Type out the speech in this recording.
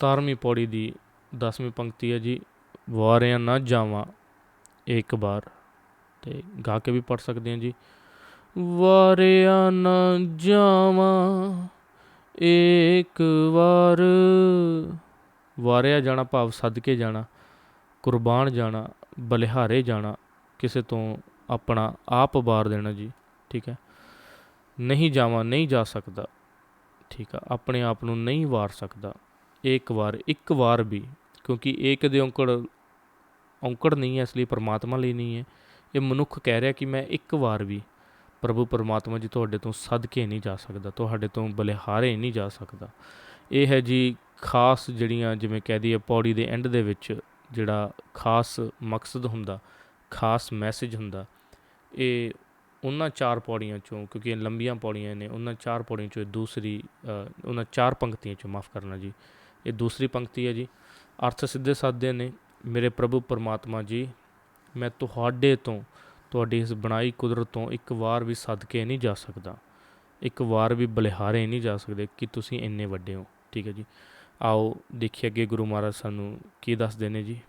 17ਵੀਂ ਪੌੜੀ ਦੀ 10ਵੀਂ ਪੰਕਤੀ ਹੈ ਜੀ। ਵਾਰਿਆਂ ਨਾ ਜਾਵਾਂ ਇੱਕ ਵਾਰ। ਤੇ ਗਾ ਕੇ ਵੀ ਪੜ ਸਕਦੇ ਹਾਂ ਜੀ। ਵਾਰਿਆਂ ਨਾ ਜਾਵਾਂ ਇੱਕ ਵਾਰ। ਵਾਰਿਆ ਜਾਣਾ ਭਾਵ ਸਦਕੇ ਜਾਣਾ, ਕੁਰਬਾਨ ਜਾਣਾ, ਬਲਿਹਾਰੇ ਜਾਣਾ, ਕਿਸੇ ਤੋਂ ਆਪਣਾ ਆਪ ਵਾਰ ਦੇਣਾ ਜੀ, ਠੀਕ ਹੈ। ਨਹੀਂ ਜਾਵਾਂ, ਨਹੀਂ ਜਾ ਸਕਦਾ, ਠੀਕ ਆ, ਆਪਣੇ ਆਪ ਨੂੰ ਨਹੀਂ ਵਾਰ ਸਕਦਾ। ਇੱਕ ਵਾਰ ਇੱਕ ਵਾਰ ਵੀ, ਕਿਉਂਕਿ ਇਹ ਕਦੇ ਔਂਕੜ ਔਂਕੜ ਨਹੀਂ ਹੈ, ਇਸ ਲਈ ਪਰਮਾਤਮਾ ਲਈ ਨਹੀਂ ਹੈ। ਇਹ ਮਨੁੱਖ ਕਹਿ ਰਿਹਾ ਕਿ ਮੈਂ ਇੱਕ ਵਾਰ ਵੀ ਪ੍ਰਭੂ ਪਰਮਾਤਮਾ ਜੀ ਤੁਹਾਡੇ ਤੋਂ ਸਦਕੇ ਨਹੀਂ ਜਾ ਸਕਦਾ, ਤੁਹਾਡੇ ਤੋਂ ਬਲਿਹਾਰੇ ਨਹੀਂ ਜਾ ਸਕਦਾ। ਇਹ ਹੈ ਜੀ ਖਾਸ ਜਿਹੜੀਆਂ ਜਿਵੇਂ ਕਹਿ ਦਈਏ ਪੌੜੀ ਦੇ ਐਂਡ ਦੇ ਵਿੱਚ ਜਿਹੜਾ ਖਾਸ ਮਕਸਦ ਹੁੰਦਾ, ਖਾਸ ਮੈਸੇਜ ਹੁੰਦਾ, ਇਹ ਉਹਨਾਂ ਚਾਰ ਪੌੜੀਆਂ ਚੋਂ, ਕਿਉਂਕਿ ਇਹ ਲੰਬੀਆਂ ਪੌੜੀਆਂ ਨੇ, ਉਹਨਾਂ ਚਾਰ ਪੌੜੀਆਂ ਚੋਂ ਇਹ ਦੂਸਰੀ ਉਹਨਾਂ ਚਾਰ ਪੰਕਤੀਆਂ ਚੋਂ ਮਾਫ ਕਰਨਾ ਜੀ। ਇਹ ਦੂਸਰੀ ਪੰਕਤੀ ਹੈ ਜੀ। ਅਰਥ ਸਿੱਧੇ ਸਾਦੇ ਨੇ, ਮੇਰੇ ਪ੍ਰਭੂ ਪਰਮਾਤਮਾ ਜੀ, ਮੈਂ ਤੁਹਾਡੇ ਤੋਂ, ਤੁਹਾਡੀ ਇਸ ਬਣਾਈ ਕੁਦਰਤ ਤੋਂ ਇੱਕ ਵਾਰ ਵੀ ਸਦਕੇ ਨਹੀਂ ਜਾ ਸਕਦਾ। ਇੱਕ ਵਾਰ ਵੀ ਬਲਿਹਾਰੇ ਨਹੀਂ ਜਾ ਸਕਦੇ ਕਿ ਤੁਸੀਂ ਇੰਨੇ ਵੱਡੇ ਹੋ। ਠੀਕ ਹੈ ਜੀ। ਆਓ ਦੇਖੀਏ ਅੱਗੇ ਗੁਰੂ ਮਹਾਰਾਜ ਸਾਨੂੰ ਕੀ ਦੱਸਦੇ ਨੇ ਜੀ।